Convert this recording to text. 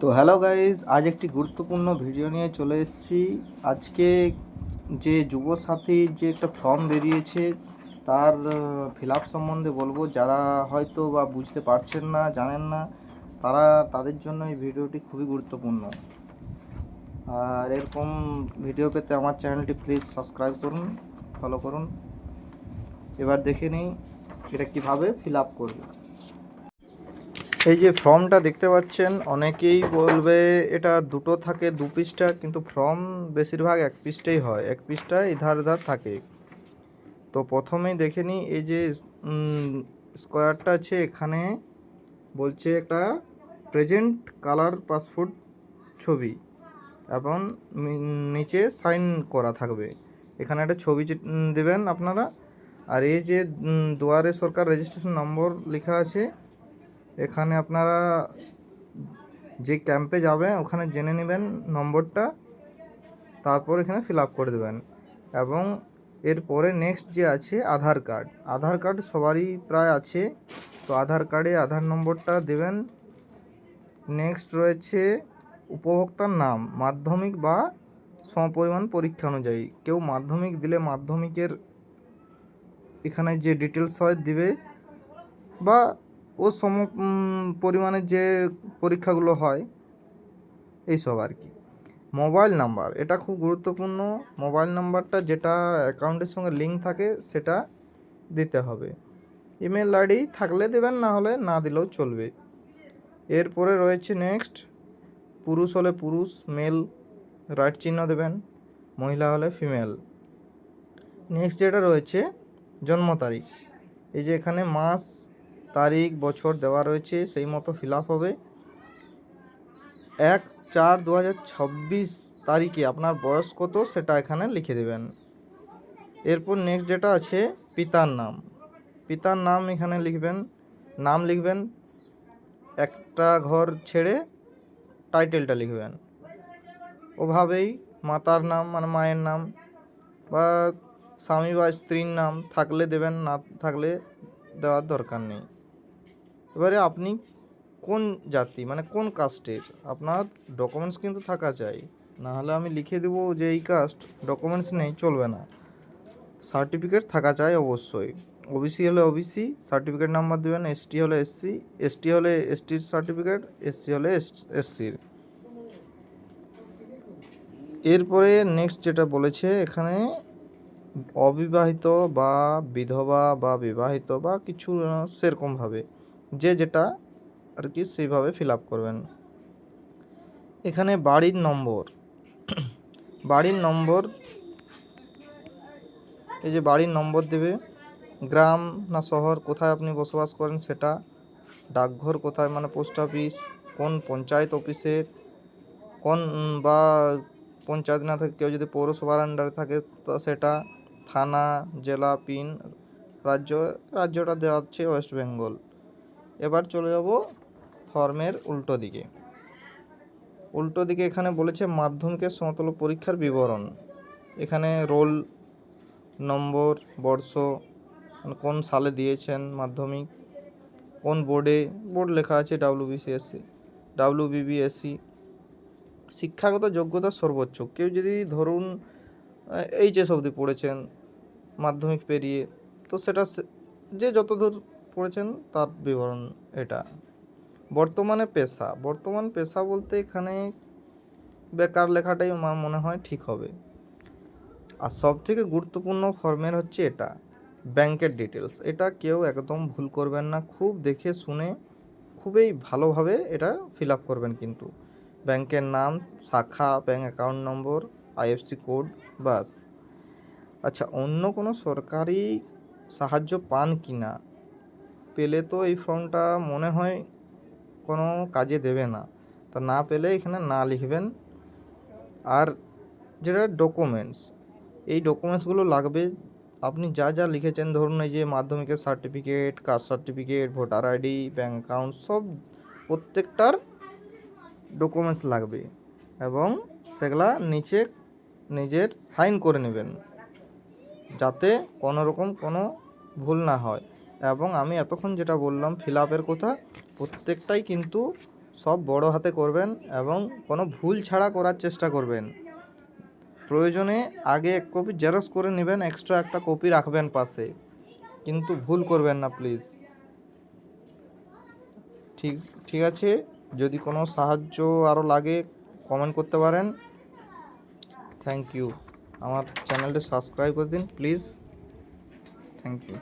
তো hello guys, আজ একটি গুরুত্বপূর্ণ ভিডিও নিয়ে চলে এসেছি। আজকে যে যুবসাথীর যে একটা ফর্ম বেরিয়েছে, তার ফিল সম্বন্ধে বলব। যারা হয়তো বা বুঝতে পারছেন না, জানেন না, তারা তাদের জন্য এই ভিডিওটি খুবই গুরুত্বপূর্ণ। আর এরকম ভিডিও পেতে আমার চ্যানেলটি প্লিজ সাবস্ক্রাইব করুন, ফলো করুন। এবার দেখে নিই এটা কীভাবে ফিল আপ করবে। এই যে ফর্মটা দেখতে পাচ্ছেন, অনেকেই বলবে এটা দুটো থাকে, দু পিসটা কিন্তু ফর্ম বেশিরভাগ এক পিসটাই হয়। এক পিসটা ইধার উধার থাকে। তো প্রথমেই দেখে নিই, এই যে স্কোয়ারটা আছে এখানে, বলছে একটা প্রেজেন্ট কালার পাসপোর্ট ছবি এবং নিচে সাইন করা থাকবে। এখানে একটা ছবি দেবেন আপনারা। আর এই যে দুয়ারে সরকার রেজিস্ট্রেশন নম্বর লেখা আছে এখানে আপনারা যে ক্যাম্পে যাবেন, ওখানে জেনে নেবেন নম্বরটা, তারপর এখানে ফিল আপ করে দেবেন। এবং এরপরে নেক্সট যে আছে, আধার কার্ড। আধার কার্ড সবারই প্রায় আছে। তো আধার কার্ডে আধার নম্বরটা দেবেন। নেক্সট রয়েছে উপভোক্তার নাম, মাধ্যমিক বা সমপরিমাণ পরীক্ষা অনুযায়ী। কেউ মাধ্যমিক দিলে মাধ্যমিকের এখানে যে ডিটেলস হয় দিবে, বা ও সম উম, পরিমাণের যে পরীক্ষাগুলো হয় এইসব আর কি। মোবাইল নাম্বার এটা খুব গুরুত্বপূর্ণ। মোবাইল নাম্বারটা যেটা অ্যাকাউন্টের সঙ্গে লিঙ্ক থাকে সেটা দিতে হবে। ইমেল আইডি থাকলে দেবেন না হলে না দিলেও চলবে। এরপরে রয়েছে নেক্সট। পুরুষ হলে পুরুষ মেল রাইট চিহ্ন দেবেন মহিলা হলে ফিমেল। নেক্সট যেটা রয়েছে জন্ম তারিখ। এই যে এখানে মাস তারিখ, বছর দেওয়া রয়েছে, সেই মতো ফিল হবে। এক চার দু তারিখে আপনার বয়স কত সেটা এখানে লিখে দেবেন। এরপর নেক্সট যেটা আছে, পিতার নাম। পিতার নাম এখানে লিখবেন, নাম লিখবেন, একটা ঘর ছেড়ে টাইটেলটা লিখবেন। ওভাবেই মাতার নাম মানে মায়ের নাম, বা স্বামী বা স্ত্রীর নাম থাকলে দেবেন, না থাকলে দেওয়ার দরকার নেই। এবারে আপনি কোন জাতি মানে কোন কাস্টের আপনার ডকুমেন্টস কিন্তু থাকা চাই। না হলে আমি লিখে দেবো যে এই কাস্ট ডকুমেন্টস নেই, চলবে না। সার্টিফিকেট থাকা চাই অবশ্যই। ওবিসি হলে ওবিসি সার্টিফিকেট নাম্বার দেবেন এসটি হলে এসসি এসটি হলে এসটির সার্টিফিকেট এসসি হলে এসসির এরপরে নেক্সট যেটা বলেছে, এখানে অবিবাহিত বা বিধবা বা বিবাহিত বা কিছু সেরকমভাবে। যে যেটা আর কি সেইভাবে ফিল আপ করবেন। এখানে বাড়ির নম্বর। বাড়ির নম্বর, এই যে বাড়ির নম্বর দেবে, গ্রাম না শহর, কোথায় আপনি বসবাস করেন সেটা, ডাকঘর কোথায় মানে পোস্ট অফিস, কোন পঞ্চায়েত অফিসের, কোন বা পঞ্চায়েত না থাকে, কেউ যদি পৌরসভার আন্ডারে থাকে, তো সেটা থানা, জেলা, পিন, রাজ্য, রাজ্যটা দেওয়া হচ্ছে ওয়েস্ট বেঙ্গল এবার চলে যাব ফর্মের উল্টো দিকে। উল্টো দিকে এখানে বলেছে মাধ্যমিকের সমতল পরীক্ষার বিবরণ। এখানে রোল নম্বর, বর্ষ মানে কোন সালে দিয়েছেন মাধ্যমিক, কোন বোর্ডে, বোর্ড লেখা আছে ডাব্লিউ বিসিএসসি ডাব্লিউ বিবিএসসি শিক্ষাগত যোগ্যতা সর্বোচ্চ। কেউ যদি ধরুন এইচএস অবধি পড়েছেন, মাধ্যমিক পেরিয়ে, তো সেটা যে যতদূর পড়েছেন তার বিবরণ এটা। বর্তমানে পেশা। বর্তমান পেশা বলতে এখানে বেকার লেখাটাই আমার মনে হয় ঠিক হবে। আর সব থেকে গুরুত্বপূর্ণ ফর্মের হচ্ছে এটা, ব্যাংকের ডিটেলস এটা কেউ একদম ভুল করবেন না, খুব দেখে শুনে খুবই ভালোভাবে এটা ফিল আপ করবেন কিন্তু। ব্যাংকের নাম, শাখা, ব্যাংক অ্যাকাউন্ট নম্বর, আইএফসি কোড বাস আচ্ছা অন্য কোনো সরকারি সাহায্য পান কি না পেলে তো এই ফর্মটা মনে হয় কোনো কাজে দেবে না। তা না পেলে এখানে না লিখবেন। আর যেটা ডকুমেন্টস এই ডকুমেন্টসগুলো লাগবে। আপনি যা যা লিখেছেন, ধরুন এই যে মাধ্যমিকের certificate caste certificate voter ID bank account সব প্রত্যেকটার ডকুমেন্টস লাগবে এবং সেগুলা নিচে নিজের সাইন করে নেবেন। যাতে কোনো রকম কোনো ভুল না হয়। এবং আমি এতক্ষণ যেটা বললাম ফিল আপের কথা, প্রত্যেকটাই কিন্তু সব বড় হাতে করবেন এবং কোনো ভুল ছাড়া করার চেষ্টা করবেন। প্রয়োজনে আগে এক কপি জেরক্স করে নেবেন এক্সট্রা একটা কপি রাখবেন পাশে। কিন্তু ভুল করবেন না প্লিজ ঠিক ঠিক আছে? যদি কোনো সাহায্য আরও লাগে কমেন্ট করতে পারেন। থ্যাংক ইউ আমার চ্যানেলটা সাবস্ক্রাইব করে দিন প্লিজ থ্যাংক ইউ